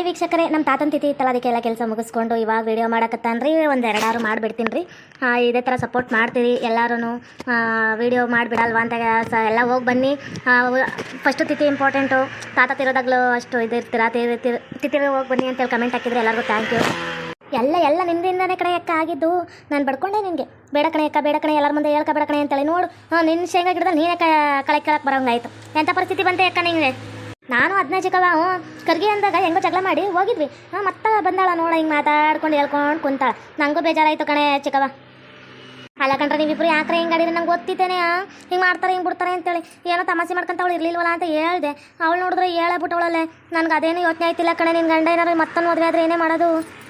Hi ವೀಕ್ಷಕರೇ ನಮ್ಮ ತಾತನ ತಿಥಿ ಇತ್ತಲ್ಲ, ಅದಕ್ಕೆಲ್ಲ ಕೆಲಸ ಮುಗಿಸ್ಕೊಂಡು ಇವಾಗ ವೀಡಿಯೋ ಮಾಡಕತ್ತಾನ್ರಿ. ಒಂದು ಎರಡಾರು ಮಾಡಿಬಿಡ್ತೀನಿ ರೀ ಇದೇ ಥರ ಸಪೋರ್ಟ್ ಮಾಡ್ತೀರಿ ಎಲ್ಲರೂ ವಿಡಿಯೋ ಮಾಡಿಬಿಡಲ್ವಾ ಅಂತ ಸ- ಎಲ್ಲ ಹೋಗಿ ಬನ್ನಿ. ಫಸ್ಟು ತಿಥಿ ಇಂಪಾರ್ಟೆಂಟು ತಾತ ತಿರೋದಾಗ್ಲೂ ಅಷ್ಟು ಇದು ಇರ್ತೀರಾ ತಿಥಿ ಹೋಗಿ ಬನ್ನಿ ಅಂತೇಳಿ ಕಮೆಂಟ್ ಹಾಕಿದ್ರೆ ಎಲ್ಲರಿಗೂ ಥ್ಯಾಂಕ್ ಯು ಎಲ್ಲ ಎಲ್ಲ ನಿಂದಿಂದನೇ ಕಡೆ ಅಕ್ಕ ಆಗಿದ್ದು. ನಾನು ಬಡ್ಕೊಂಡೆ ನಿನಗೆ ಬೇಡ ಕಣೆ ಅಕ್ಕ ಬೇಡ ಕಣೆ, ಎಲ್ಲರ ಮುಂದೆ ಹೇಳ್ಕ ಬೇಡ ಕಣೆ ಅಂತೇಳಿ ನೋಡು. ನಿನ್ನ ಶೇಂಗಾ ಗಿಡದಲ್ಲಿ ನೀನೇ ಕಳೆ ಕೇಳಕ್ಕೆ ಬರೋಂಗಾಯ್ತು ಎಂಥ ಪರಿಸ್ಥಿತಿ ಬಂತೆ ಅಕ್ಕ ನಿಂಗೆ? ನಾನು ಹದಿನೈದು ಚಿಕ್ಕವ, ಹ್ಞೂ. ಕರ್ಗಿ ಅಂದಾಗ ಹೆಂಗೋ ಜಗಳ ಮಾಡಿ ಹೋಗಿದ್ವಿ. ಹಾಂ, ಮತ್ತೆ ಬಂದಾಳ ನೋಡ, ಹಿಂಗೆ ಮಾತಾಡ್ಕೊಂಡು ಹೇಳ್ಕೊಂಡು ಕುಂತಾಳ. ನನಗೂ ಬೇಜಾರಾಯ್ತು ಕಣೆ ಚಿಕ್ಕವ. ಅಲ್ಲ ಕಂಡ್ರೆ ನೀವಿಬ್ರು ಯಾಕ್ರೆ ಹಿಂಗೆ ಆಡಿದ್ರೆ ನಂಗೆ ಗೊತ್ತಿದ್ದೇನೆ ಹಿಂಗೆ ಮಾಡ್ತಾರೆ, ಹಿಂಗೆ ಬಿಡ್ತಾರೆ ಅಂತೇಳಿ. ಏನೋ ಮಾಡ್ಕೊಂತ ಅವ್ಳು ಇರಲಿಲ್ವಲ್ಲ ಅಂತ ಹೇಳ್ದೆ. ಅವಳು ನೋಡಿದ್ರೆ ಹೇಳಬಿಟ್ಟವಳಲ್ಲೇ. ನನಗೆ ಅದೇನು ಯೋಚನೆ ಆಯ್ತಿಲ್ಲ ಕಣೆ ನಿನ್ನ ಗಂಡ ಏನಾರು ಮತ್ತೊಂದು ಮದುವೆ ಆದರೆ ಏನೇ ಮಾಡೋದು?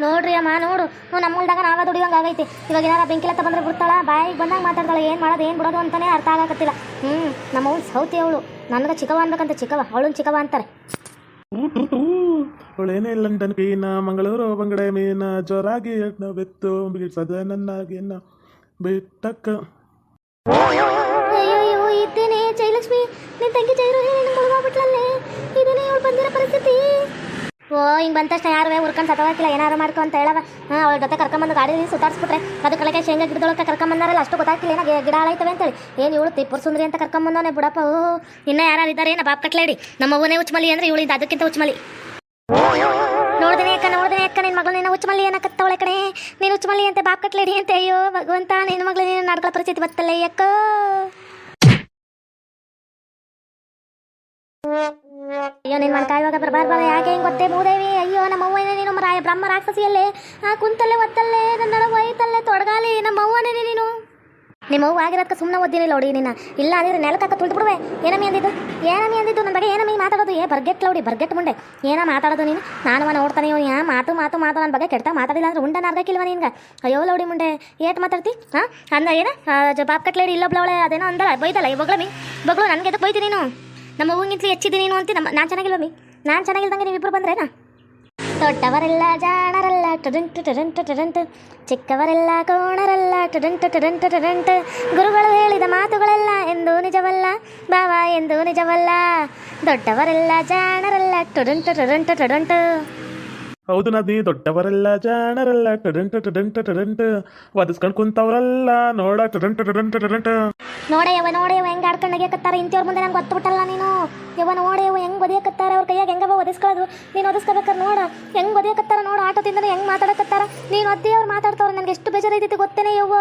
ನೋಡ್ರಿ ಅಮ್ಮ, ನೋಡು. ಹ್ಞೂ, ನಮ್ಮ ಉಳ್ದಾಗ ನಾವೇ ದುಡಿಯೋಂಗೆ ಆಗೈತಿ. ಇವಾಗ ಏನಾರ ಬೆಂಕಿಲತ್ತ ಬಂದ್ರೆ ಬಿಡ್ತಾಳ, ಬಾಯಿಗೆ ಬಂದಾಗ ಮಾತಾಡ್ತಾಳೆ, ಏನು ಮಾಡೋದು, ಏನು ಬಿಡೋದು ಅಂತಾನೆ ಅರ್ಥ ಆಗಕತ್ತಿಲ್ಲ. ಹ್ಞೂ ನಮ್ಮ ಸೌತಿ ಅವಳು. ನನಗೆ ಚಿಕ್ಕವ ಅನ್ಬೇಕಂತ ಚಿಕ್ಕವ ಅವಳು ಚಿಕ್ಕವ ಅಂತಾರೆ. ಅವಳೇನೇ ಲಂಡನ್ ಮೀನ ಮಂಗಳೂರು ಬಂಗಡೆ ಮೀನ, ಜೋರಾಗಿ ಬೆತ್ತು ಬಿಡಿಸದ ನನ್ನಾಗಿನ ಬಿಟ್ಟಕ್ಕ. ಓ, ಹಿಂಗೆ ಬಂದ ತಕ್ಷಣ ಯಾರು ಉರ್ಕೊಂಡು ಸತ್ತೋಗಿಲ್ಲ ಏನಾರು ಮಾಡ್ಕೊ ಅಂತ ಹೇಳವ. ಹಾಂ, ಅವಳ ಜೊತೆ ಕರ್ಕೊಂಬಂದು ಗಾಡಿ ಸುತ್ತಾರಿಸ್ಬಿಟ್ರೆ ಅದು ಕಳಕೆ ಶೇಂಗಾ ಗಿಡದೊಳಗೆ ಕರ್ಕೊಂಬಂದಾರಲ್ಲ, ಅಷ್ಟು ಗೊತ್ತಾಗ್ತಿಲ್ಲ, ಏನೋ ಗಿಡ ಹಾಳಾಯ್ತವೆ ಅಂತೇಳಿ. ಏನು ಇವಳು ತಿಪ್ಪುರ್ ಸುಂದ್ರಿ ಅಂತ ಕರ್ಕೊಂಬಂದವನೇ ಬಿಡಪ್ಪ, ಓ ಇನ್ನೂ ಯಾರು ಇದ್ದಾರೆ ಏನೋ ಬಾಪ್ ಕಟ್ಲೇಡಿ. ನಮ್ಮ ಅವ್ವನೇ ಉಚ್ಚಮಲಿ ಅಂದರೆ ಇವಳಿಂದ ಅದಕ್ಕಿಂತ ಉಚ್ಚಮಲಿ ನೋಡಿದೆ ಅಕ್ಕ ನೋಡಿದೆ ಅಕ್ಕ ನಿನ್ನ ಮಗಳು ನಿನ್ನ ಉಚ್ಮಲಿ ಏನಕ್ಕತ್ತವಳೆ ಕಣೆ? ನೀನು ಉಚ್ಚಮಲ್ಲಿ ಅಂತ, ಬಾಪ್ ಕಟ್ಲೇಡಿ ಅಂತ, ಅಯ್ಯೋ, ಭಗವಂತ ನಿನ್ನ ಮಗಳು ನೀನು ನಾಡ್ಕೊಳ್ಳೋ ಪರಿಸ್ಥಿತಿ ಬತ್ತಲ್ಲ, ಅಕ್ಕ. ಅಯ್ಯೋ, ನೀನ್ ಮಾಡ್ತಾ ಇವಾಗ ಬರಬಾರ್ಬಾರ ಯಾಕೆ ಹಿಂಗ್ ಗೊತ್ತೇ? ಭೂದೇವಿ, ಅಯ್ಯೋ, ನಮ್ಮ ಅವ್ವನೇ ನೀನು ಮರ ಬ್ರಹ್ಮ ರಾಕ್ಷಸಿಯಲ್ಲೇ. ಆ, ಕುಂತಲ್ಲೇ, ಒತ್ತಲ್ಲೇ, ನನ್ನ ಒಯ್ತಲ್ಲೇ ತೊಡಗಾಲಿ. ನಮ್ಮ ಅವ್ವನೇ ನೀನು ನಿಮ್ಮ ಅವ್ವ ಆಗಿರೋದಕ್ಕೆ ಸುಮ್ಮನೆ ಓದ್ದಿನಿಲ್ಲ ನೋಡಿ ನಿನ್ನ. ಇಲ್ಲ ಅಂದ್ರೆ ನೆಲಕಕ್ಕ ತುಳಿದು ಬಿಡುವೆ ಏನಮ್ಮಿ ಅಂದಿದ್ದು? ಏನಮ್ಮಿ ಅಂದಿದ್ದು? ನನ್ನ ಬಗ್ಗೆ ಏನಮ್ಮಿ ಮಾತಾಡೋದು? ಏ, ಬರ್ಗೆಟ್ ಲೌಡಿ, ಬರ್ಗೆಟ್ ಮುಂಡೆ. ಏನೋ ಮಾತಾಡೋದು ನೀನು? ನಾನು ಅವನ ನೋಡ್ತಾನೆ ಇವನು. ಯಾ, ಮಾತು ಮಾತು ಮಾತು ನನ್ನ ಬಗ್ಗೆ ಕೆಟ್ಟ ಮಾತಾಡಿಲ್ಲ ಅಂದ್ರೆ ಉಂಡ ನಾರ್ಗಕ್ಕಿಲ್ವ ನಿನ್ಗೆ? ಅಯ್ಯೋ, ಲೌಡಿ ಮುಂಡೆ. ಏಟ್ ಮಾತಾಡ್ತಿ? ಹಾಂ? ಅಂದ, ಏನ? ಬಾಪ್ ಕಟ್ಲೇಡಿ, ಇಲ್ಲೊಬ್ಳವಳೆ, ಅದೇನೋ ಅಂದಲ್ಲ ಬೈದಲ್ಲ ಬಗ್ಳಮಿ ಬಗ್ಳು ನನಗೆ ಎದಕ್ಕೆ ಬೈತಿ ನೀನು? ನಮ್ಮ ಹೂವಿಗಿಂತಲೂ ಹೆಚ್ಚಿದೆ ನೀನು ಅಂತ ನಮ್ಮ ನಾನು ಚೆನ್ನಾಗಿಲ್ಲ ಮಮ್ಮಿ. ನಾನು ಚೆನ್ನಾಗಿಲ್ದಂಗೆ ನೀವಿಬ್ರು ಬಂದ್ರೇನಾ? ದೊಡ್ಡವರೆಲ್ಲ ಜಾಣರಲ್ಲ, ಟುಡಂಟು ಟುಡಂಟು ಟುಡಂಟು. ಚಿಕ್ಕವರೆಲ್ಲ ಕೋಣರಲ್ಲ, ಟುಡಂಟು ಟುಡಂಟು ಟುಡಂಟು. ಗುರುಗಳು ಹೇಳಿದ ಮಾತುಗಳೆಲ್ಲ ಎಂದು ನಿಜವಲ್ಲ? ಬಾವಾ, ಎಂದು ನಿಜವಲ್ಲ? ದೊಡ್ಡವರೆಲ್ಲ ಜಾಣರಲ್ಲ, ಟುಡಂಟು ಟುಡಂಟು ಟುಡಂಟು. ಹೌದು ನದಿ ದೊಡ್ಡವರೆಲ್ಲ, ಜಾಣರೆಲ್ಲ ಟಡಂಟ ಟಡಂಟ ಟಡಂಟ ಒದಿಸ್ಕೊಂಡು ಕುಂತವ್ರಲ್ಲ, ನೋಡ ಟಡಂಟ ಟಡಂಟ ಟಡಂಟ ನೋಡಿ ಯವ ನೋಡಿ ಯವ ಹೆಂಗ್ ಆಡ್ಕೊಂಡು ಕತ್ತಾರ ಇಂಥವ್ರ ಮುಂದೆ ನಂಗೆ ಗೊತ್ತುಬಿಟ್ಟಲ್ಲ ನೀನು. ಯವ ನೋಡ ಯವ ಹೆಂಗ್ ಬದಿಯಕತ್ತಾರ ಅವ್ರ ಕೈಯಾಗ ಹೆಂಗವ ಒದಿಸ್ಕೊಳ್ಳೋದು? ನೀನು ಒದಿಸ್ಕೋಬೇಕಾರೆ ನೋಡ. ಹೆಂಗ್ ಒದಯಕತ್ತಾರ ನೋಡು? ಆಟೋದಿಂದ ಹೆಂಗ್ ಮಾತಾಡಕತ್ತಾರ? ನೀನು ಅದೇ ಅವ್ರು ಮಾತಾಡ್ತಾವ್ರ, ನನಗೆ ಎಷ್ಟು ಬೇಜಾರೈತೈತಿ ಗೊತ್ತೇನೆ ಯವ್ವ.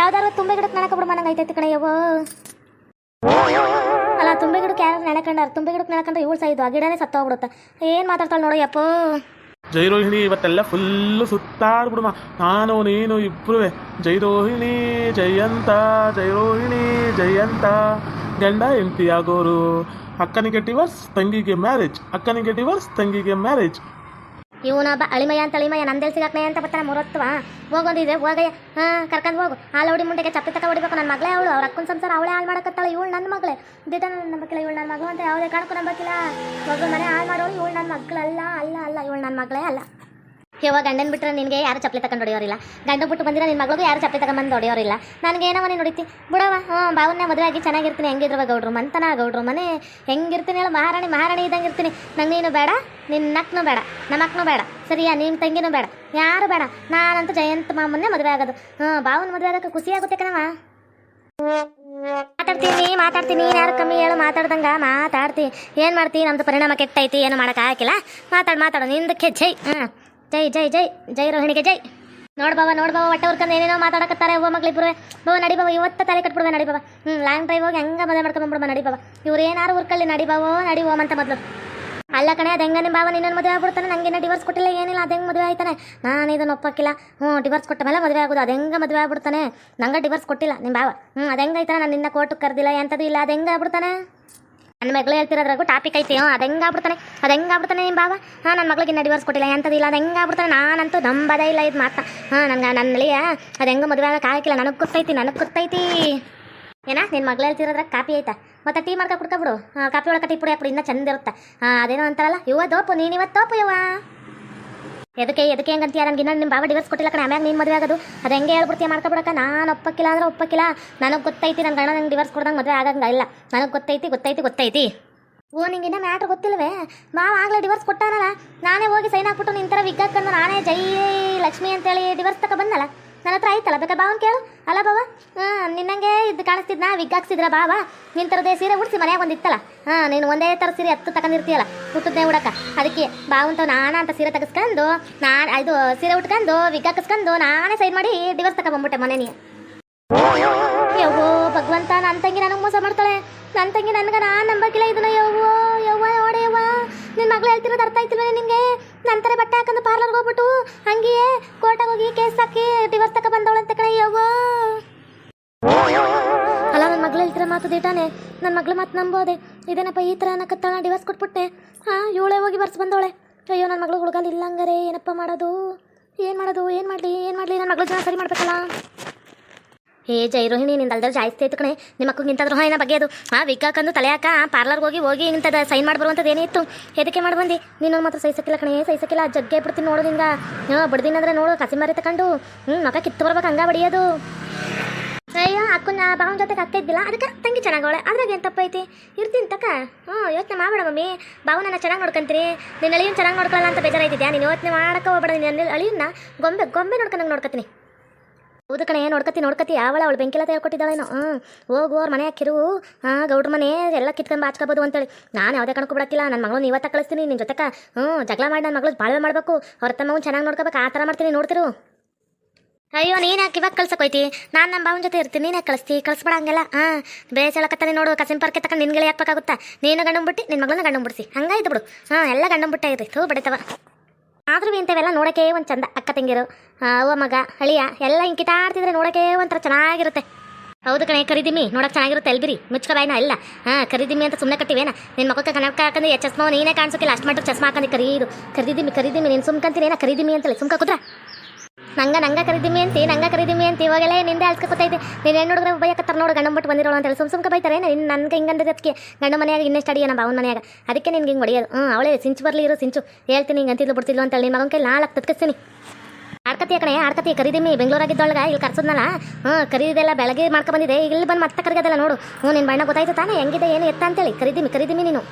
ಯಾವ್ದಾರ ತುಂಬೆ ಗಿಡಕ್ಕೆ ನಡಕ ಬಿಡು ಮನಂಗೆ ಐತೈತಿ ಕಣೆ ಯವ್ವ. ಅಲ್ಲ, ತುಂಬೆ ಗಿಡಕ್ಕೆ ಯಾರು ನೆನಕಂಡಾರ ತುಂಬೆ ಗಿಡಕ್ಕೆ ನೆನಕೊಂಡ್ರೆ ಇವಳು ಸಾಯ್ದು ಆ ಗಿಡನೇ ಸತ್ತೋಗ್ಬಿಡುತ್ತೆ? ಏನು ಮಾತಾಡ್ತಾಳೆ ನೋಡು ಜೈರೋಹಿಣಿ ಇವತ್ತೆಲ್ಲ ಫುಲ್ಲು ಸುತ್ತಾಡ್ಬಿಡುಮ ನಾನು, ನೀನು ಇಬ್ರುವೆ. ಜೈರೋಹಿಣಿ, ಜಯಂತ ಜೈರೋಹಿಣಿ, ಜಯಂತ. ಗಂಡ, ಹೆಂಡತಿ ಆಗೋರು. ಅಕ್ಕನಿಗೆ ಡಿವರ್ಸ್ ತಂಗಿಗೆ ಮ್ಯಾರೇಜ್ ಅಕ್ಕನಿಗೆ ಡಿವರ್ಸ್ ತಂಗಿಗೆ ಮ್ಯಾರೇಜ್ ಇವನ ಬ ಅಳಿಮಯ್ಯ ಅಂತ ಅಳಿಮಯ್ಯ, ನಂದೆಲ್ ಸಿಗಕ್ನೆ ಅಂತ ಬರ್ತಾನೆ ಮೂರತ್ವ ಹೋಗೊಂದಿದೆ ಹೋಗಯ್ಯ. ಹಾಂ ಕರ್ಕೊಂಡು ಹೋಗು. ಆ ಲೌಡಿ ಮುಂಡೆಗೆ ಚಪ್ಪಲಿ ತಕ ಹೊಡಿಬೇಕು. ನನ್ನ ಮಗಳೇ ಅವಳು. ಅವ್ರ ಅಕ್ಕನ ಸಂಸಾರ ಅವಳೇ ಹಾಳು ಮಾಡಕತ್ತಾಳೆ. ಇವಳು ನನ್ನ ಮಗಳೇ. ದಿಟ ಮಕ್ಕಳ ಇವಳು ನನ್ನ ಮಗು ಅಂತ ಯಾವುದೇ ಕಾರಣಕ್ಕೂ ನಂಬಕ್ಕಿಲ್ಲ ಮಗಳು ಮನೆ ಹಾಳು ಮಾಡೋಳು ಇವಳು ನನ್ನ ಮಗಳಲ್ಲ, ಅಲ್ಲ ಅಲ್ಲ. ಇವಳು ನನ್ನ ಮಗಳೇ ಅಲ್ಲ. ಇವಾಗ ಗಂಡನ ಬಿಟ್ಟರೆ ನಿನಗೆ ಯಾರು ಚಪ್ಪಲಿ ತಗೊಂಡು ಹೊಡೆಯೋರಿಲ್ಲ. ಗಂಡ ಬಿಟ್ಟು ಬಂದಿರ ನಿನ್ನ ಮಗಳಿಗೂ ಯಾರು ಚಪ್ಪಲಿ ತಗೊಂಬಂದು ಹೊಡೆಯೋರಿಲ್ಲ. ನನಗೆ ಏನವ ನೀನು ಹೊಡಿತಿ ಬಿಡವ ಹ್ಞೂ ಬಾವನ್ನೇ ಮದುವೆ ಆಗಿ ಚೆನ್ನಾಗಿರ್ತೀನಿ. ಹೆಂಗಿದ್ರವ ಗೌಡ್ರು? ಮಂತನ ಗೌಡ್ರು ಮನೆ. ಹೆಂಗಿರ್ತೀನಿ ಹೇಳು? ಮಹಾರಾಣಿ ಮಹಾರಾಣಿ ಇದ್ದಂಗೆ ಇರ್ತೀನಿ. ನಂಗೆ ನೀನು ಬೇಡ ನಿನ್ನ ಅಕ್ಕನೂ ಬೇಡ ನಮ್ಮ ಅಕ್ಕನೂ ಬೇಡ. ಸರಿಯಾ? ನಿನ್ನ ತಂಗಿನೂ ಬೇಡ. ಯಾರು ಬೇಡ. ನಾನಂತೂ ಜಯಂತ ಮಾಮನ್ನೇ ಮದುವೆ ಆಗೋದು. ಹ್ಞೂ, ಭಾವನ ಮದುವೆ ಆಗೋಕೆ ಖುಷಿ ಆಗುತ್ತೆ ಕಣವ ಮಾತಾಡ್ತೀನಿ ಮಾತಾಡ್ತೀನಿ. ಯಾರು ಕಮ್ಮಿ ಹೇಳು? ಮಾತಾಡ್ದಂಗ ಮಾತಾಡ್ತಿ. ಏನು ಮಾಡ್ತಿ? ನಮ್ದು ಪರಿಣಾಮ ಕೆಟ್ಟೈತಿ. ಏನು ಮಾಡೋಕ್ಕಾಗಿಲ್ಲ ಮಾತಾಡು ಮಾತಾಡು. ನಿಂದಕ್ಕೆ ಜೈ ಹಾಂ ಜೈ ಜೈ ಜೈ ಜೈ ರೋಹಿಣಿಗೆ ಜೈ. ನೋಡ್ ಬಾವ ನೋಡ್ ಬಾವ ಏನೇನೋ ಮಾತಾಡಕತ್ತಾರೆ ಒಬ್ಬ ಮಗಳಿಬ್ರು ಬಾವ ನಡಿ ಬಾವ, ಇವತ್ತ ತಲೆ ಕಟ್ಬಿಡುವೆ ನಡಿ ಬಾವ. ಹ್ಞೂ ಲಾಂಗ್ ಡ್ರೈವ್ ಹೋಗಿ ಹೆಂಗ ಮದುವೆ ಮಾಡ್ಕೊಂಡ್ಬಿಡುವ ನಡಿ ಬಾವ. ಇವ್ರು ಏನಾರು ಹುರ್ಕೊಳ್ಳಿ ನಡಿ ಬಾವೋ, ನಡಿ ಅಂತ ಮೊದಲು. ಅಲ್ಲ ಕಣೆ, ಅದು ಹೆಂಗೆ ನಿಮ್ಮ ಬಾವ ನಿನ್ನೊಂದು ಮದುವೆ ಆಗ್ಬಿಡ್ತಾನೆ? ನಂಗೆ ಡಿವರ್ಸ್ ಕೊಟ್ಟಿಲ್ಲ, ಏನಿಲ್ಲ, ಅದು ಹೆಂಗೆ ಮದುವೆ ಆಯ್ತಾನೆ? ನಾನು ಇದನ್ನು ಒಪ್ಪಕ್ಕಿಲ್ಲ. ಹ್ಞೂ ಡಿವರ್ಸ್ ಕೊಟ್ಟ ಮೇಲೆ ಮದುವೆ ಆಗೋದು, ಅದು ಹೆಂಗೆ ಮದುವೆ ಆಗ್ಬಿಡ್ತಾನೆ? ನಂಗೆ ಡಿವರ್ಸ್ ಕೊಟ್ಟಿಲ್ಲ ನಿಮ್ಮ ಬಾವ. ಹ್ಞೂ ಅದು ಹೆಂಗೆ ಆಯ್ತಾನೆ? ನಾನು ನಿನ್ನ ಕೋರ್ಟಿಗೆ ಕರೆದಿಲ್ಲ ಎಂಥದ್ದು ಇಲ್ಲ, ಅದು ಹೆಂಗೆ ಆಗ್ಬಿಡ್ತಾನೆ? ನನ್ನ ಮಗಳು ಹೇಳ್ತಿರೋದ್ರಾಗೂ ಟಾಪಿಕ್ ಐತಿ. ಅದು ಹೆಂಗೆ ಆಗ್ಬಿಡ್ತಾನೆ? ಅದು ಹೆಂಗೆ ಆಗ್ಬಿಡ್ತಾನೆ ನಿಮ್ಮ ಬಾಬಾ ಹಾಂ ನನ್ನ ಮಗಳಿಗೆ ಇನ್ನು ಡಿವರ್ಸ್ ಕೊಟ್ಟಿಲ್ಲ, ಎಂಥದಿಲ್ಲ, ಅದು ಹೆಂಗೆ ಆಗ್ಬಿಡ್ತಾನೆ? ನಾನಂತೂ ನಂಬದೇ ಇಲ್ಲ ಇದು ಮಾತಾ. ಹಾಂ ನನಗೆ ನನ್ನ ನಳಿಯ ಅದು ಹೆಂಗೆ ಮದುವೆ ಆಗಕ್ಕೆ ಆಗಿಲ್ಲ ನನಗೆ ಗೊತ್ತೈತಿ ನನಗೆ ಗೊತ್ತೈತಿ. ಏನಾ ನಿನ್ನ ಮಗಳು ಹೇಳ್ತಿರೋದ್ರಾಗ ಕಾಪಿ ಐತಾ? ಮತ್ತೆ ಟೀ ಮಾಡ್ಕೊ ಕುಡ್ಕೊಬಿಡು ಕಾಪಿ ಒಳಗೆ ಕಟ್ಟಿ ಪುಡಿ ಹಾಕ್ಬಿಡು, ಇನ್ನೂ ಚಂದ ಇರುತ್ತೆ. ಹಾಂ ಅದೇನೋ ಅಂತಾರಲ್ಲ ಇವ ದೋಪು, ನೀನು ಇವತ್ತು ತೋಪು ಯವ್ವ? ಎದಕ್ಕೆ ಎದಕ್ಕೆ ಹೆಂಗೆ ಅಂತೀಯಾ ನನಗೆ ಇನ್ನೂ ನಿಮ್ಮ ಬಾಬಾ ಡಿವರ್ಸ್ ಕೊಟ್ಟಿಲ್ಲ ಕಣ, ಆಮ್ಯಾಗ ನೀನು ಮದುವೆ ಆಗೋದು. ಅದು ಹೆಂಗೆ ಹೇಳ್ಬಿಡ್ತೀಯ ಮಾಡ್ಕೊಬಿಡಕ ನಾನು ಒಪ್ಪಕ್ಕಿಲ್ಲ ಅಂದ್ರೆ ಒಪ್ಪಕ್ಕಿಲ್ಲ. ನನಗೆ ಗೊತ್ತೈತಿ ನನ್ನ ಗಣ ನಂಗೆ ಡಿವರ್ಸ್ ಕೊಡ್ದಂಗೆ ಮದುವೆ ಆಗಂಗಿಲ್ಲ ನನಗೆ ಗೊತ್ತೈತಿ ಗೊತ್ತೈತಿ ಗೊತ್ತೈತಿ. ಓ, ನಿಂಗೆ ಇನ್ನೂ ಮ್ಯಾಟ್ರ್ ಗೊತ್ತಿಲ್ವೇ ಮಾವ ಆಗಲೇ ಡಿವೋರ್ಸ್ ಕೊಟ್ಟಾನಲ್ಲ? ನಾನೇ ಹೋಗಿ ಸೈನ್ ಹಾಕ್ಬಿಟ್ಟು ನಿನ್ನ ಥರ ವಿಗ್ ಹಾಕೊಂಡು ನಾನೇ ಜೈ ಲಕ್ಷ್ಮಿ ಅಂತೇಳಿ ಡಿವರ್ಸ್ ತಕ ಬಂದಲ್ಲ ನನ್ನ ಹತ್ರ ಆಯ್ತಲ್ಲ? ಬೇಕಾ, ಬಾವನ್ ಕೇಳು? ಅಲ್ಲ ಬಾಬಾ ನಿನ್ನಂಗೆ ಇದು ಕಾಣಿಸ್ತಿದ್ನಾ ವಿಗ್ ಹಾಕ್ಸಿದ್ರ ಬಾವ ನಿನ್ ಥರದೇ ಸೀರೆ ಉಡಿಸಿ, ಮನ್ಯಾಗ ಒಂದಿತ್ತಲ್ಲ ಹಾಂ, ನೀನು ಒಂದೇ ಥರ ಸೀರೆ ಹತ್ತು ತಗೊಂಡಿರ್ತೀಯಲ್ಲ ಹುಟ್ಟದ್ನೇ ಉಡಕ. ಅದಕ್ಕೆ ಬಾವಂತ ನಾನ ಅಂತ ಸೀರೆ ತೆಗೆಸ್ಕೊಂಡು ನಾನು ಇದು ಸೀರೆ ಉಟ್ಕೊಂಡು ವಿಗ್ ಹಾಕಿಸ್ಕೊಂಡು ನಾನೇ ಸೈಡ್ ಮಾಡಿ ದಿವಸ ತಕ ಬಂದ್ಬಿಟ್ಟೆ ಮನೆ ನೀ. ಯವ್ವೋ, ಭಗವಂತ ನನ್ನ ತಂಗಿ ನನಗೆ ಮೋಸ ಮಾಡ್ತಾಳೆ. ನನ್ನ ತಂಗಿ ನನಗೆ ನಾನು ನಂಬಕ್ಕಿಲ್ಲ ಇದನ್ನ, ಯವ್ವೋ, ಯವ್ವ ಯವ್ವ. ನಿನ್ನ ಮಗಳು ಹೇಳ್ತಿರೋದು ಅರ್ಥ ಆಯ್ತಿಲ್ವೇ ನಿಮಗೆ ನಂತರ ಬಟ್ಟೆ ಹಾಕೊಂಡು ಪಾರ್ಲರ್ಗೆ ಹೋಗ್ಬಿಟ್ಟು, ಹಂಗೆಯೇ ಕೋರ್ಟಾಗ ಹೋಗಿ ಕೇಸ್ ಹಾಕಿ ಡಿವರ್ಸ್ ಬಂದವಳಂತ ಕಣೆ, ಯವ್ವ. ಮಾತು ದಿಟಾನೆ ನನ್ನ ಮಗಳು ಮಾತು ನಂಬೋದೆ. ಇದೇನಪ್ಪ ಈ ಥರ ಅನ್ನಕತ್ತಾಳ? ಡಿವೋರ್ಸ್ ಕೊಟ್ಬಿಟ್ಟೆ ಹಾಂ, ಇವಳೇ ಹೋಗಿ ಬರ್ಸ್ ಬಂದವಳೆ. ಅಯ್ಯೋ ನನ್ನ ಮಗಳು ಇಲ್ಲ ಹಂಗಾರೆ ಏನಪ್ಪ ಮಾಡೋದು? ಏನು ಮಾಡೋದು? ಏನು ಮಾಡಲಿ? ಏನು ಮಾಡಲಿ? ನನ್ನ ಮಗಳು ಜನ ಸರಿ ಮಾಡ್ಬೇಕಲ್ಲ? ಏ ಜೈ ರೋಹಿಣಿ ನಿಂದ ಅಲ್ದ್ರೆ ಜಾಸ್ತಿ ಆಯ್ತು ಕಣೆ. ನಿಮ್ಮ ಮಕ್ಕಳು ಇಂಥ ದ್ರೋಹಿನ ಬಗ್ಗೆ ಅದು. ಹಾಂ ವಿಕಾಕಂದು ತಲೆ ಹಾಕ ಪಾರ್ಲರ್ಗೆ ಹೋಗಿ ಹೋಗಿ ಇಂಥದ್ದು ಸೈನ್ ಮಾಡಿ ಏನಿತ್ತು ಎದಕ್ಕೆ ಮಾಡಿ ಬಂದು? ನೀನು ಮಾತ್ರ ಸಹಿಸಕ್ಕಿಲ್ಲ ಕಣೆ. ಸಹಿಸಕ್ಕಿಲ್ಲ ಜಗ್ಗೆ ಬಿಡ್ತೀನಿ ನೋಡೋದಿಂದ ಹಾಂ, ಬಡ್ದಿನ ಅಂದ್ರೆ ನೋಡು, ಕಸಿ ಮಾರಿ ತಕೊಂಡು. ಹ್ಞೂ ಮಗ ಕಿತ್ತು ಬರ್ಬೇಕು ಹಂಗ ಬಡಿಯೋದು. ಅಯ್ಯೋ, ಅಕ್ಕನ ಭಾವನ ಅಕ್ಕ ಇದ್ದಿಲ್ಲ ಅದಕ್ಕೆ ತಂಗಿ ಚೆನ್ನಾಗವಳೆ ಅದ್ರಾಗ ಏನು ತಪ್ಪೈತಿ? ಇರ್ತೀನಿ ತಕ್ಕ. ಹ್ಞೂ, ಯೋಚನೆ ಮಾಡಬೇಡ ಮಮ್ಮಿ. ಭಾವನ ಚೆನ್ನಾಗಿ ನೋಡ್ಕೊಂತೀರಿ. ನಿನ್ನ ಅಳಿಯನ್ ಚೆನ್ನಾಗಿ ನೋಡ್ಕೊಳ್ಳಲ್ಲ ಅಂತ ಬೇಜಾರಾಯ್ತಿದ್ಯಾ? ನೀನು ಯೋಚನೆ ಮಾಡಕ್ಕೆ ಹೋಗ್ಬೇಡ. ನಿನ್ನ ಅಳಿಯನ್ನ ಗೊಂಬೆ ಗೊಂಬೆ ನೋಡ್ಕೊಂಡಂಗೆ ನೋಡ್ಕೊತೀನಿ. ಹೌದು ಕಣೆ, ನೋಡ್ಕತಿ ನೋಡ್ಕತಿ. ಯಾವಳ ಅವಳು ಬೆಂಕಿಲ ಹೇಳ್ಕೊಟ್ಟಿದ್ದಾಳೇನೋ ಹ್ಞೂ. ಹೋಗು, ಅವ್ರ ಮನೆ ಹಾಕಿರು ಹಾಂ, ಗೌಡ್ರ ಮನೆ, ಎಲ್ಲ ಕಿತ್ಕೊಂಡು ಬಾಚ್ಕೋಬೋದು ಅಂತೇಳಿ. ನಾನು ಯಾವುದೇ ಕಣಕ್ಕೂ ಬಿಡಕ್ಕಿಲ್ಲ. ನನ್ನ ಮಗಳನ್ನ ಇವತ್ತ ಕಳಿಸ್ತೀನಿ ನಿನ್ನ ಜೊತೆಗೆ ಹ್ಞೂ, ಜಗಳ ಮಾಡಿ ನನ್ನ ಮಗಳು ಬಾಳ್ವೆ ಮಾಡಬೇಕು. ಅವ್ರ ತಮ್ಮವ್ನು ಚೆನ್ನಾಗಿ ನೋಡ್ಕೋಬೇಕು. ಆ ಥರ ಮಾಡ್ತೀನಿ, ನೋಡ್ತಿರು. ಅಯ್ಯೋ, ನೀನು ಯಾಕೆ ಇವಾಗ ಕಳ್ಸಕ್ ಹೋಯ್ತಿ ನಾನು ನಮ್ಮ ಬಾವನ ಜೊತೆ ಇರ್ತೀನಿ, ನೀನು ಯಾಕೆ ಕಳಿಸ್ತಿ? ಕಳಿಸ್ಬೇಡ ಹಂಗೆಲ್ಲ ಹಾಂ ಬೇಸಳಕತ್ತಾನೆ ನೋಡು, ಕಸಿನ್ ಪಾರ್ಕೆ ತಕೊಂಡು ಯಾಕೆ ಬೇಕಾಗುತ್ತಾ? ನೀನು ಗಂಡು ಬಿಟ್ಟು ನಿನ್ನ ಮಗಳನ್ನ ಗಂಡು ಬಿಡಿಸಿ. ಹಂಗಾಯ್ತು ಬಿಡು. ಹಾಂ, ಎಲ್ಲ ಗಂಡು ಬಿಟ್ಟೆ ಇರಿ ತೂ ಬಿಡತವ. ಆದ್ರೂ ಇಂಥವೆಲ್ಲ ನೋಡೋಕೆ ಒಂದು ಚಂದ ಅಕ್ಕ ತಂಗಿರು ಅವ್ವ ಮಗ, ಅಳಿಯ, ಎಲ್ಲ ಹಿಂಗೆ ಆಡ್ತಿದ್ರೆ ನೋಡೋಕೆ ಒಂಥರ ಚೆನ್ನಾಗಿರುತ್ತೆ. ಹೌದು ಕಣೆ ಕರಿದಿಮಿ ನೋಡಕ್ ಚೆನ್ನಾಗಿರುತ್ತೆ. ಎಲ್ಬಿರಿ, ಮುಚ್ಕ ಬಾಯ್ನ ಇಲ್ಲ. ಹಾಂ ಕರಿದಿಮಿ ಅಂತ ಸುಮ್ಮನೆ ಕಟ್ಟಿವೇನ? ನಿನ್ನ ಮಕ್ಕಳ ಕನಕ ಹಾಕಂದ್ರೆ ಚಸ್ಮಾ, ನೀನೇ ಕಾಣಿಸೋಕಿಲ್ಲ, ಅಷ್ಟು ಮಟ್ಟ ಚಸ್ಮಾ ಹಾಕಂದು ಕರೀದು. ಕರಿದಿಮಿ ಕರಿದಿಮಿ ನೀನು ಸುಮ್ಕಂತೀನಿ ಏನ ಕರಿದಿಮಿ ಅಂತೇಳಿ ಸುಮ್ಕ ಕುದ್ರ ನಂಗ ನಂಗ ಕರಿದಿಮಿ ಅಂತಿ, ನಂಗ ಕರೀದಿಮಿ ಅಂತ, ಇವಾಗೆಲ್ಲ ನಿಂದೆ ಅಳ್ಸ್ಕೊತೈತೆ ನೀನು ಹೆಣ್ಣು ಹುಡುಗ್ರೆ ಬೈಯಕತ್ತಾರ ನೋಡು ಗಂಡ ಬಿಟ್ಟು ಬಂದಿರೋಳು ಅಂತೇಳಿ ಸುಮ್ ಸುಮ್ಕ ಬೈತಾರೆ. ನಿನ್ನ ನನಗೆ ಹಿಂಗಂದ್ರೆ ಅದಕ್ಕೆ ಗಂಡು ಮನೆಯಾಗ ಇನ್ನೆಷ್ಟು ಅಡಿಯ ನಮ್ಮ ಅವನ ಮನೆಯಾಗ? ಅದಕ್ಕೆ ನಿನ್ಗೆ ಹಿಂಗೆ ಹೊಡಿಯೋದು. ಹ್ಞೂ ಅವಳೇ ಸಿಂಚು ಬರಲಿ ಇರೋ, ಸಿಂಚು. ಹೇಳ್ತೀನಿ ಹಿಂಗೆ ಅಂತಿದ್ಲು ಬಿಡ್ತಿದ್ಲು ಅಂತೇಳಿ ನಿಮ್ಮ ಮಗನ ಕೈ ನಾಲ್ಕು ತತ್ಕಿಸ್ತೀನಿ. ಆಡ್ಕತಿ ಕಣೆ ಆಡ್ಕತಿ ಕರಿದಿಮಿ ಬೆಂಗಳೂರಾಗಿದ್ದೊಳಗ ಇಲ್ಲಿ ಕರ್ಸದ್ನಲ್ಲ? ಹ್ಞೂ ಕರೀದೆಲ್ಲ ಬೆಳಗ್ಗೆ ಮಾಡ್ಕೊ ಬಂದಿದೆ ಇಲ್ಲಿ ಬಂದು ಮತ್ತೆ ಕರಿಗದಲ್ಲ ನೋಡು. ಹ್ಞೂ ನಿನ್ನ ಬಣ್ಣ ಗೊತ್ತಾಯ್ತು ತಾನೇ? ಹೆಂಗಿದೆ, ಏನು ಎತ್ತ ಅಂತೇಳಿ? ಕರಿದಿಮಿ ಕರಿದಿಮಿ ನೀನು.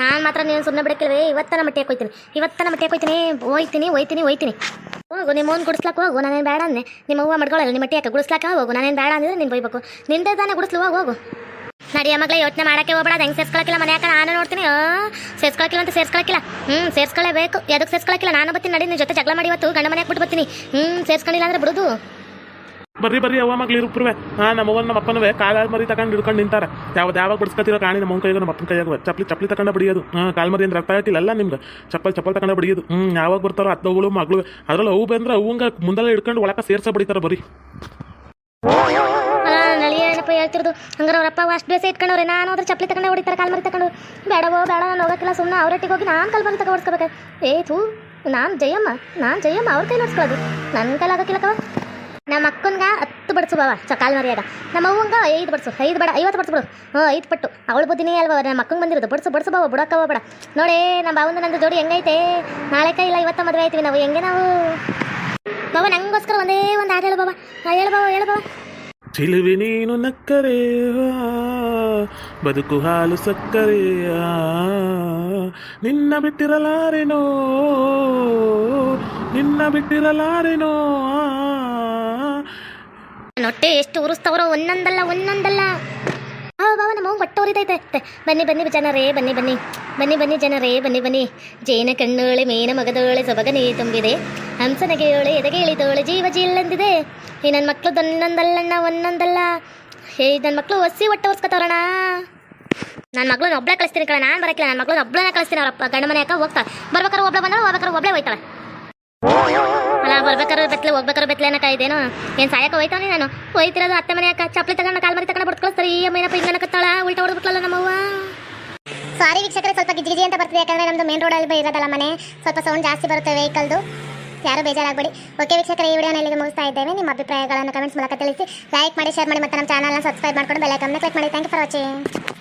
ನಾನು ಮಾತ್ರ ನೀನು ಸುಮ್ಮನೆ ಬಿಡಕ್ಕಿಲ್ವೇ? ಇವತ್ತನ ಮಟ್ಟಿ ಹೋಯ್ತೀನಿ ಇವತ್ತನ ಮಟ್ಟಿ ಹೋಯ್ತೀನಿ ಹೋಯ್ತೀನಿ ಹೋಯ್ತೀನಿ ಹೋಯ್ತೀನಿ ಹೋಗು ನಿಮ್ಮ ಅವ್ನು ಗುಡಿಸ್ಲಾಕ ಹೋಗು. ನಾನೇನು ಬೇಡ ಅಂದೆ. ನಿಮ್ಮ ಹೂವು ಮಡ್ಕೊಳ್ಳಲ್ಲ ನಿಮ್ಮ ಮಟ್ಟಿ ಹಾಕಿ ಗುಡಿಸ್ಲಾಕ ಹೋಗು. ನಾನೇನು ಬೇಡ ಅಂದ್ರೆ ನೀನು ಬೈಬೇಕು. ನಿಂದೆ ತಾನೇ ಗುಡಿಸ್ಲು ಹೋಗು ಹೋಗು. ನಡಿಯ ಮಗಳೇ ಯೋಚನೆ ಮಾಡೋಕ್ಕೆ ಹೋಗ್ಬೇಡ. ಹೆಂಗೆ ಸೇರ್ಸ್ಕೊಳಕ್ಕಿಲ್ಲ ಮನೆ ಯಾಕೆ ನಾನು ನೋಡ್ತೀನಿ. ಆ, ಸೇರ್ಸ್ಕೊಳಕಿಲ್ಲ ಅಂತ ಸೇರ್ಸ್ಕೊಳಕ್ಕಿಲ್ಲ. ಹ್ಞೂ ಸೇರ್ಸ್ಕೊಳ್ಳೇಬೇಕು ಎದಕ್ಕೆ ಸೇರ್ಸ್ಕೊಳಕ್ಕಿಲ್ಲ? ನಾನು ಬರ್ತೀನಿ. ನಡಿ ನಿನ್ನ ಜೊತೆ ಜಗಳ ಮಾಡಿ ಇವತ್ತು. ಗಂಡ ಮನೆ ಬಿಟ್ಟು ಬರ್ತೀನಿ. ಹ್ಞೂ ಸೇರ್ಸ್ಕೊಂಡಿಲ್ಲ ಅಂದ್ರೆ ಬಿಡುದು. ಬರ್ರಿ ಬರ್ರಿ, ಅವ್ವ ಮಗ್ಳು ಇರುಪ್ರುವೆ ಹಾಂ ನಮ್ಮವ್ವ ನಮ್ಮ ಅಪ್ಪನವೇ ಕಾಲ ಮರಿ ತಗೊಂಡು ಹಿಡ್ಕೊಂಡು ನಿಂತಾರೆ. ಯಾವ ಯಾವಾಗ ಬಿಡಿಸ್ಕೊತಿರೋ ಕಾಣಿ ನಮ್ಮ ಕೈಗೆ ನಮ್ಮ ಅಪ್ಪನ ಕೈಯಾಗ ಚಪ್ಪಲಿ ಚಪ್ಪಲಿ ತಗೊಂಡು ಬಡಿಯೋದು. ಹಾಂ, ಕಾಲ್ ಮರಿ ಅಂದ್ರೆ ಅರ್ಥ ಆಯ್ತಿಲ್ಲ ನಿಮ್ಗೆ? ಚಪ್ಪಲ್ ಚಪ್ಪಲ್ ತಗೊಂಡು ಬಡಿಯೋದು. ಹ್ಞೂ ಯಾವಾಗ ಬರ್ತಾರೋ ಅತ್ತಗಳು ಮಗಳು. ಅದ್ರಲ್ಲಿ ಅವು ಬಂದ್ರೆ ಅವಂಗ ಮುಂದೆಲ್ಲ ಹಿಡ್ಕೊಂಡು ಒಳಕ ಸೇರ್ಸ ಬಡಿತಾರೆ ಬರೀ ನಳಿಯ ಏನಪ್ಪ ಹೇಳ್ತಿರೋದು? ಹಂಗಾರೆ ಅವರಪ್ಪ ಅಷ್ಟು ಬೇಸ ಇಟ್ಕೊಂಡವ್ರೆ. ನಾನು ಅದ್ರ ಚಪ್ಪಲಿ ತಗೊಂಡು ಹೊಡಿತಾರೆ ಕಾಲ್ ಮರಿ ತಗೊಂಡು ಬೇಡವೋ, ಬೇಡ, ನಾನು ಹೋಗಕ್ಕಿಲ್ಲ ಸುಮ್ಮನೆ ಅವರೊಟ್ಟಿಗೆ ಹೋಗಿ ನಾನು ಕಾಲ್ ಮರಿ ತಗೊಂಡು ಏ ಥೂ, ನಾನು ಜಯಮ್ಮ ನಾನು ಜಯಮ್ಮ, ಅವ್ರ ಕೈ ನೋಡ್ಸ್ಕೊಳ್ಳೋದು ನನ್ನ ಕೈಲಿ ಆಗಕ್ಕಿಲ್ಲಕವ ನಮ್ಮ ಅಕ್ಕನ್ಗ ಹತ್ತು ಬಡ್ಸು ಬಾವ ಕಾಲು ಮರಿಯಾಗ ನಮ್ಮ ಅವ್ವಂಗ ಐದು ಬಡ್ಸು, ಐದು ಬೇಡ, ಐವತ್ತು ಬಡ್ಸು ಬಿಡು. ಹ್ಞೂ ಐದು ಪಟ್ಟು. ಅವಳು ಬುದ್ಧಿನೇ ಅಲ್ವಾ, ನಮ್ಮ ಅಕ್ಕಂಗೆ ಬಂದಿರೋದು. ಬಡ್ಸು ಬಡ್ಸು ಬಾವ, ಬಿಡಕ್ಕ ಬಡ. ನೋಡಿ, ನಮ್ಮ ಬಾವಂದು ನಂದು ಜೋಡಿ ಹೆಂಗೈತೆ? ನಾಳೆ ಕೈ ಇಲ್ಲ ಇವತ್ತ ಮದುವೆ ಆಯ್ತೀವಿ ನಾವು, ಹೆಂಗೆ ನಾವು? ಬಾವ, ನಂಗೋಸ್ಕರ ಒಂದೇ ಒಂದು ಹಾಡು ಹೇಳು ಹಾಂ ಹೇಳು ಬಾವ ಹೇಳು ಬಾವ. ಚಿಲುವೆ ನೀನು ನಕ್ಕರೆ ಬದುಕು ಹಾಲು ಸಕ್ಕರೆ ನಿನ್ನ ಬಿಟ್ಟಿರಲಾರೆನೋ ನಿನ್ನ ಬಿಟ್ಟಿರಲಾರೆನೋ ಆ. ನೊಟ್ಟೆ ಎಷ್ಟು ಉರಿಸ್ತವ್ರೋ ಒಂದೊಂದಲ್ಲ ಒಂದೊಂದಲ್ಲ. ಆ ಬಾವ ನಮ್ಮ ಹೊಟ್ಟೆ ಬನ್ನಿ ಬನ್ನಿ ಜನರೇ, ಬನ್ನಿ ಬನ್ನಿ. ಬನ್ನಿ ಬನ್ನಿ ಜನರೇ, ಬನ್ನಿ ಬನ್ನಿ. ಜೇನ ಕಣ್ಣೋಳೆ, ಮೇನ ಮಗದೋಳೆ, ಸೊಬಗನೆ ತುಂಬಿದೆ. ಹಂಸನಗೆಯೋಳೆ ಎದಗೆ ಇಳಿದೋಳೆ ಜೀವ ಜೀಲ್ಲಂದಿದೆ ಈ ನನ್ನ ಮಕ್ಕಳು ಒಂದೊಂದಲ್ಲಣ್ಣ ಒಂದೊಂದಲ್ಲ. ಹೇ ನನ್ನ ಮಕ್ಕಳು ಒಸಿ ಹೊಟ್ಟೆ ಉರ್ಸ್ಕೊತವ್ರಣ ನನ್ನ ಮಗಳನ್ನ ಒಬ್ಳೆ ಕಳಿಸ್ತೀನಿ ಕಣ ನಾನು ಬರಕಿಲ್ಲ. ನನ್ನ ಮಗಳನ್ನ ಒಬ್ಳನ್ನ ಕಳಿಸ್ತೀನಿ ಅವರಪ್ಪ ಗಂಡ ಮನೆ ಅಕ್ಕ ಹೋಗ್ತಾಳೆ. ಬರ್ಬೇಕಾದ್ರೆ ಒಬ್ಬಳೆ ಬಂದ್ರೆ ಹೋಗ್ಬೇಕಾರೆ ಒಬ್ಳೆ ಹೋಯ್ತಾಳೆ. ಅಲ್ಲ, ಬರ್ಬೇಕಾದ್ರೆ ಬೆತ್ಲೆ ಹೋಗ್ಬೇಕಾದ್ರೆ ಬೆತ್ಲೆ ಅನ್ನಕ ಇದೇನು ಏನು? ಸಾಯಕ ಹೋಯ್ತಾನೆ ನಾನು? ಹೋಯ್ತಿರೋದು ಅತ್ತೆ ಮನೆ ಅಕ್ಕ, ಚಪ್ಪಲಿ ತಗೊಂಡು ಕಾಲ್ ಮರಿ ತಗೊಂಡು ಬಿಟ್ಟು ಕಳಿಸ್ತಾರೆ ಈ ಅಮ್ಮನಪ್ಪ ಹಿಂಗೆ ಅನ್ನಕತ್ತಾಳ ಉಲ್ಟಾ ಹೊಡೆದ್ಬಿಟ್ಲಲ್ಲ ನಮ್ಮವ್ವ? ಸಾರಿ ವೀಕ್ಷಕರೇ, ಸ್ವಲ್ಪ ಗಿಜಿ ಗಿಜಿ ಅಂತ ಬರ್ತಿದೆ, ಯಾಕಂದ್ರೆ ನಮ್ದು ಮೇನ್ ರೋಡ್ ಅಲ್ಲಿ ಇರೋದಲ್ಲ ಮನೆ. ಸ್ವಲ್ಪ ಸೌಂಡ್ ಜಾಸ್ತಿ ಬರುತ್ತೆ ವೆಹಿಕಲ್ದು ಯಾರು ಬೇಜಾರಾಗಬೇಡಿ. ಓಕೆ ವೀಕ್ಷಕರೇ, ಈ ವಿಡಿಯೋನ ಇಲ್ಲಿಗೆ ಮುಗಿಸ್ತಾ ಇದ್ದೇವೆ. ನಿಮ್ಮ ಅಭಿಪ್ರಾಯಗಳನ್ನು ಕಮೆಂಟ್ಸ್ ಮೂಲಕ ತಿಳಿಸಿ. ಲೈಕ್ ಮಾಡಿ ಶೇರ್ ಮಾಡಿ, ಮತ್ತು ನಮ್ಮ ಚಾನಲ್ನ ಸಬ್ಸ್ಕ್ರೈಬ್ ಮಾಡ್ಕೊಂಡು ಬೆಲ್ ಐಕನ್ನ ಕ್ಲಿಕ್ ಮಾಡಿ. Thank you for watching